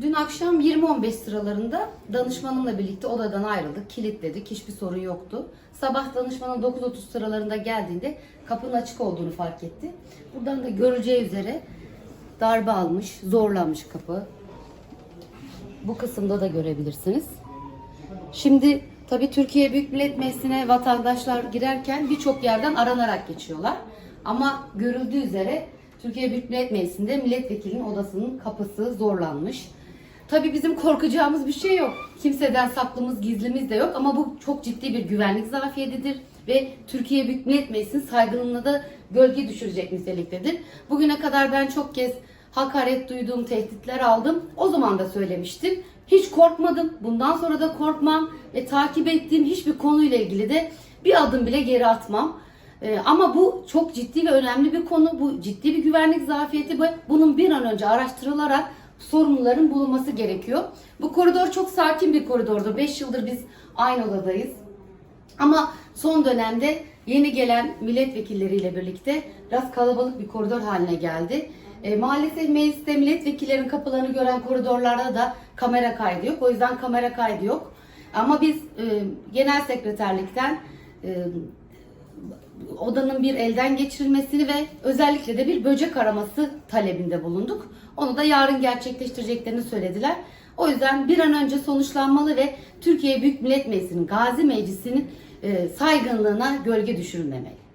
Dün akşam 20-15 sıralarında danışmanımla birlikte odadan ayrıldık, kilitledik, hiçbir sorun yoktu. Sabah danışmanın 9.30 sıralarında geldiğinde kapının açık olduğunu fark etti. Buradan da görüleceği üzere darbe almış, zorlanmış kapı. Bu kısımda da görebilirsiniz. Şimdi tabii Türkiye Büyük Millet Meclisi'ne vatandaşlar girerken birçok yerden aranarak geçiyorlar. Ama görüldüğü üzere Türkiye Büyük Millet Meclisi'nde milletvekilinin odasının kapısı zorlanmış. Tabii bizim korkacağımız bir şey yok. Kimseden saklımız, gizlimiz de yok ama bu çok ciddi bir güvenlik zafiyetidir ve Türkiye Büyük Millet Meclisi'nin saygınlığına da gölge düşürecek niteliktedir. Bugüne kadar ben çok kez hakaret duyduğum tehditler aldım. O zaman da söylemiştim. Hiç korkmadım. Bundan sonra da korkmam ve takip ettiğim hiçbir konuyla ilgili de bir adım bile geri atmam. Ee, ama bu çok ciddi ve önemli bir konu. Bu ciddi bir güvenlik zafiyeti bunun bir an önce araştırılarak sorumluların bulunması gerekiyor. Bu koridor çok sakin bir koridordu. 5 yıldır biz aynı odadayız. Ama son dönemde yeni gelen milletvekilleriyle birlikte biraz kalabalık bir koridor haline geldi. E, maalesef mecliste milletvekillerinin kapılarını gören koridorlarda da kamera kaydı yok. O yüzden kamera kaydı yok. Ama biz e, genel sekreterlikten e, odanın bir elden geçirilmesini ve özellikle de bir böcek araması talebinde bulunduk. Onu da yarın gerçekleştireceklerini söylediler. O yüzden bir an önce sonuçlanmalı ve Türkiye Büyük Millet Meclisi'nin, Gazi Meclisi'nin e, saygınlığına gölge düşürülmemeli.